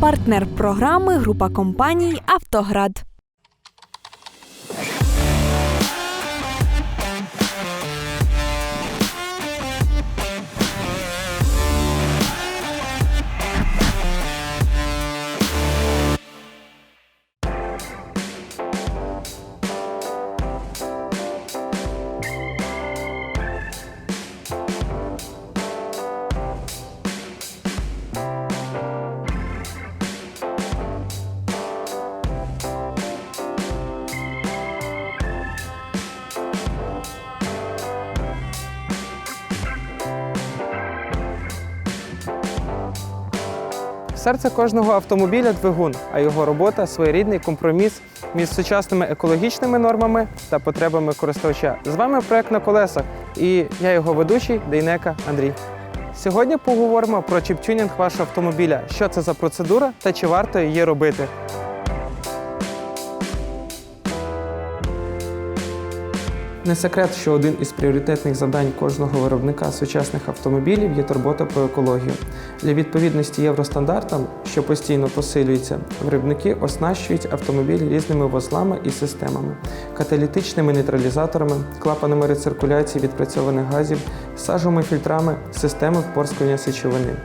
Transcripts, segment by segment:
партнер програми група компаній Автоград. Серце кожного автомобіля двигун, а його робота своєрідний компроміс між сучасними екологічними нормами та потребами користувача. З вами проект на колесах і я його ведучий Дейнека Андрій. Сьогодні поговоримо про чіп-тюнінг вашого автомобіля, що це за процедура та чи варто її робити. Не секрет, що один із пріоритетних завдань кожного виробника сучасних автомобілів є турбота про екологію. Для відповідності євростандартам, що постійно посилюється, виробники оснащують автомобіль різними вузлами і системами, каталітичними нейтралізаторами, клапанами рециркуляції відпрацьованих газів, сажовими фільтрами, системи впорскування сечовини.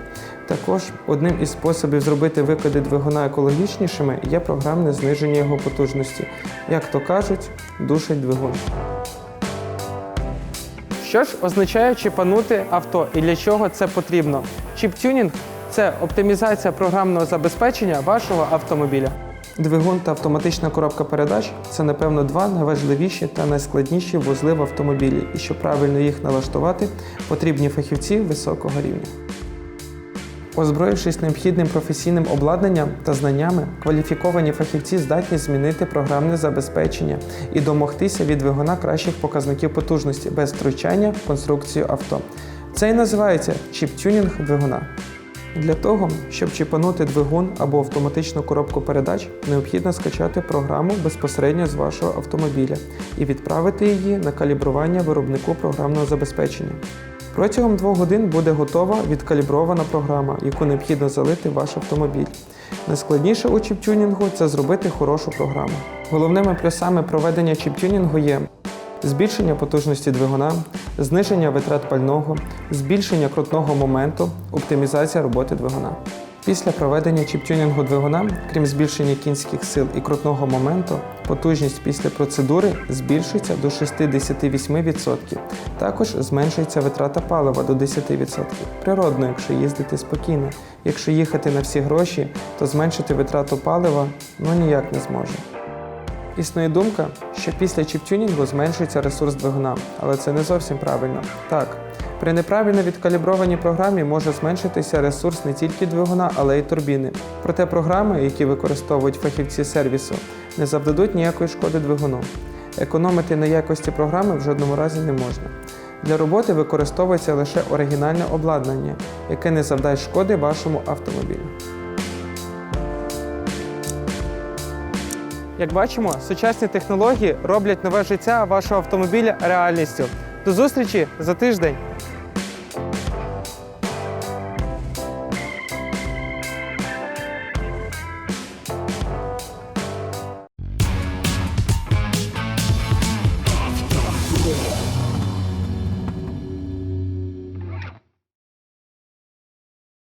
Також одним із способів зробити викиди двигуна екологічнішими є програмне зниження його потужності. Як то кажуть, душить двигун. Що ж означає чіпанути авто і для чого це потрібно? Чіп-тюнінг це оптимізація програмного забезпечення вашого автомобіля. Двигун та автоматична коробка передач це, напевно, два найважливіші та найскладніші вузли в автомобілі, і щоб правильно їх налаштувати, потрібні фахівці високого рівня. Озброївшись необхідним професійним обладнанням та знаннями, кваліфіковані фахівці здатні змінити програмне забезпечення і домогтися від двигуна кращих показників потужності без втручання в конструкцію авто. Це і називається чіп-тюнінг двигуна. Для того, щоб чіпанути двигун або автоматичну коробку передач, необхідно скачати програму безпосередньо з вашого автомобіля і відправити її на калібрування виробнику програмного забезпечення. Протягом двох годин буде готова відкалібрована програма, яку необхідно залити в ваш автомобіль. Найскладніше у чіп-тюнінгу це зробити хорошу програму. Головними плюсами проведення чіп-тюнінгу є збільшення потужності двигуна, зниження витрат пального, збільшення крутного моменту, оптимізація роботи двигуна. Після проведення чіп-тюнінгу двигуна, крім збільшення кінських сил і крутного моменту, потужність після процедури збільшується до 68%. Також зменшується витрата палива до 10%. Природно, якщо їздити спокійно. Якщо їхати на всі гроші, то зменшити витрату палива ну ніяк не зможе. Існує думка, що після чіп-тюнінгу зменшується ресурс двигуна, але це не зовсім правильно. Так, при неправильно відкаліброваній програмі може зменшитися ресурс не тільки двигуна, але й турбіни. Проте програми, які використовують фахівці сервісу, не завдадуть ніякої шкоди двигуну. Економити на якості програми в жодному разі не можна. Для роботи використовується лише оригінальне обладнання, яке не завдасть шкоди вашому автомобілю. Як бачимо, сучасні технології роблять нове життя вашого автомобіля реальністю. До зустрічі за тиждень!